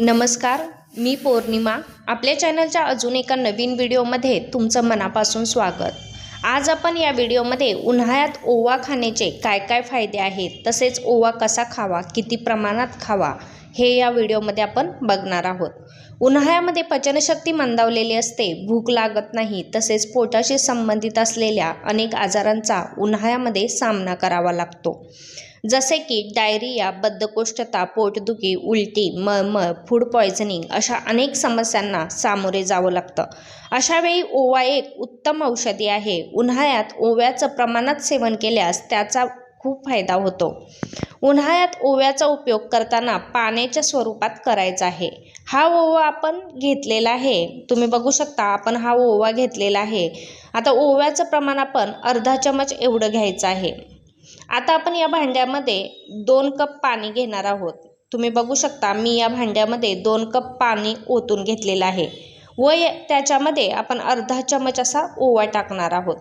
नमस्कार मी पौर्णिमा. आपल्या चॅनलच्या अजून एका नवीन व्हिडिओमध्ये तुमचं मनापासून स्वागत. आज आपण या व्हिडिओमध्ये उन्हाळ्यात ओवा खाण्याचे काय काय फायदे आहेत तसेच ओवा कसा खावा किती प्रमाणात खावा हे या व्हिडिओमध्ये आपण बघणार आहोत. उन्हाळ्यामध्ये पचनशक्ती मंदावलेली असते भूक लागत नाही तसेच पोटाशी संबंधित असलेल्या अनेक आजारांचा उन्हाळ्यामध्ये सामना करावा लागतो. जसे की डायरिया बद्धकोष्ठता पोटदुखी उलटी मळमळ फूड पॉयझनिंग अशा अनेक समस्यांना सामोरे जावं लागतं. अशावेळी ओवा एक उत्तम औषधी आहे. उन्हाळ्यात ओव्याचं प्रमाणात सेवन केल्यास त्याचा खूप फायदा होतो. उन्हाळ्यात ओव्याचा उपयोग करताना पाण्याच्या स्वरूपात करायचा आहे. हा ओवा आपण घेतलेला आहे. तुम्ही बघू शकता आपण हा ओवा घेतलेला आहे. आता ओव्याचं प्रमाण आपण अर्धा चमच एवढं घ्यायचं आहे. आता आपण या भांड्यामध्ये दोन कप पाणी घेणार आहोत. तुम्ही बघू शकता मी या भांड्यामध्ये दोन कप पाणी ओतून घेतलेलं आहे. व त्याच्यामध्ये आपण अर्धा चमच असा ओवा टाकणार आहोत.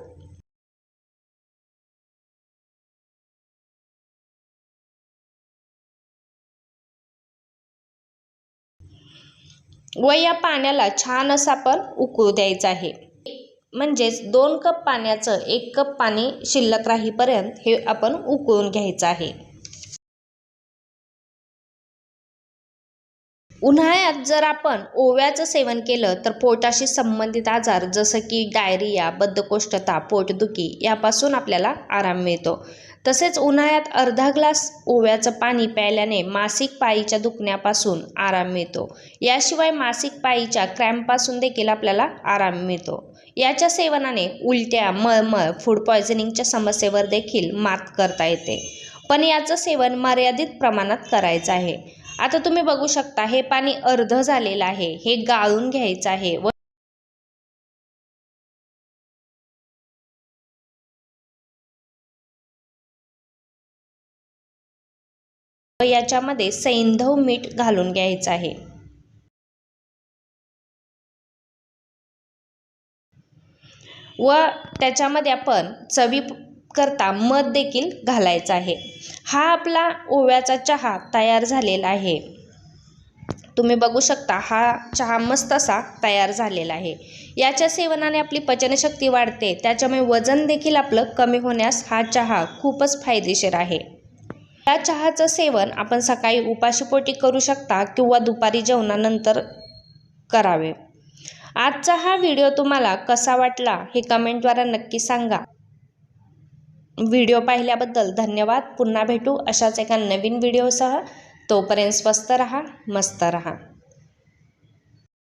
व या पाण्याला छान असं आपण उकळू द्यायचं आहे. म्हणजेच दोन कप पाण्याचं एक कप पाणी शिल्लक राहीपर्यंत हे आपण उकळून घ्यायचं आहे. उन्हाळ्यात जर आपण ओव्याचं सेवन केलं तर पोटाशी संबंधित आजार जसं की डायरिया बद्धकोष्ठता पोटदुखी यापासून आपल्याला आराम मिळतो. तसेच उन्हाळ्यात अर्धा ग्लास ओव्याचं पाणी प्यायल्याने मासिक पाळीच्या दुखण्यापासून आराम मिळतो. याशिवाय मासिक पाळीच्या क्रॅम्पपासून देखील आपल्याला आराम मिळतो. याच्या सेवनाने उलट्या मळमळ फूड पॉयझनिंगच्या समस्येवर देखील मात करता येते. पण याचं सेवन मर्यादित प्रमाणात करायचं आहे. आता तुम्ही बघू शकता हे पाणी अर्ध झालेलं आहे. हे गाळून घ्यायचं आहे. व याच्यामध्ये सैंधव मीठ घालून घ्यायचं आहे. व त्याच्यामध्ये आपण चवी करता मध देखील घालायचं आहे. हा आपला ओव्याचा चहा तयार झालेला आहे. तुम्ही बघू शकता हा चहा मस्त असा तयार झालेला आहे. याच्या सेवनाने आपली पचनशक्ती वाढते. त्याच्यामुळे वजन देखील आपलं कमी होण्यास हा चहा खूपच फायदेशीर आहे. या चहाचं सेवन आपण सकाळी उपाशीपोटी करू शकता किंवा दुपारी जेवणानंतर करावे. आजचा हा व्हिडिओ तुम्हाला कसा वाटला हे कमेंटद्वारा नक्की सांगा. व्हिडिओ पाहिल्याबद्दल धन्यवाद. पुन्हा भेटू अशाच एका नवीन व्हिडिओसह. तोपर्यंत स्वस्त रहा मस्त रहा.